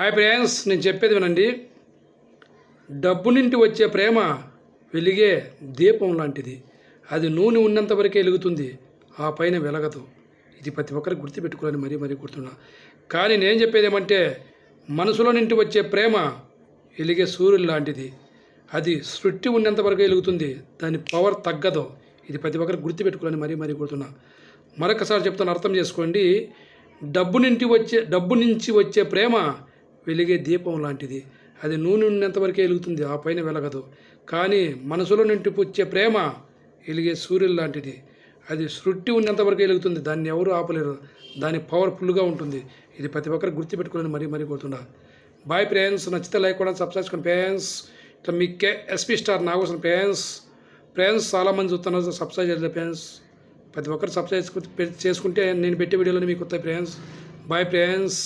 Hi friends నేను చెప్పేది వినండి. డబ్బు నుండి వచ్చే ప్రేమ వెలిగే దీపం లాంటిది. అది నూనె ఉన్నంత వరకే వెలుగుతుంది ఆ పైన వెలగదు. ఇది ప్రతి ఒక్కరికి గుర్తుపెట్టుకోవాలని మరీ మరీ గుర్తున్నా కానీ నేను చెప్పేది ఏమంటే మనసులో నుండి వచ్చే ప్రేమ వెలిగే సూర్యుడు లాంటిది. అది సృష్టి ఉన్నంత వరకు వెలుగుతుంది దాని పవర్ తగ్గదు. ఇది ప్రతి ఒక్కరికి గుర్తుపెట్టుకోవాలని మరీ మరీ గుర్తున్నా మరొకసారి చెప్తాను అర్థం చేసుకోండి. డబ్బు నుండి వచ్చే డబ్బు నుంచి వచ్చే ప్రేమ వెలిగే దీపం లాంటిది. అది నూనె ఉన్నంతవరకే వెలుగుతుంది ఆ పైన వెలగదు. కానీ మనసులో నింటిపుచ్చే వచ్చే ప్రేమ వెలిగే సూర్యుడు లాంటిది. అది సృష్టి ఉన్నంత వరకు వెలుగుతుంది దాన్ని ఎవరు ఆపలేరు. దాని పవర్ఫుల్గా ఉంటుంది. ఇది ప్రతి ఒక్కరు గుర్తుపెట్టుకోవాలని మరీ మరీ కోరుతున్నా. బాయ్ ఫ్రెండ్స్ నచ్చితే లైక్ కూడా సబ్స్క్రైబ్ చేసుకోండి ఫ్రెండ్స్ ఇట్లా మీకే ఎస్పీ స్టార్ నాగోసం ఫ్రెండ్స్ ఫ్రెండ్స్ చాలామంది చూస్తున్నారు సబ్స్క్రైబ్ చేయలేదు ఫ్రెండ్స్ ప్రతి ఒక్కరు సబ్స్క్రైబ్ చేసుకుంటే నేను పెట్టే వీడియోలో మీకు వస్తాయి ఫ్రెండ్స్ బాయ్ ఫ్రెండ్స్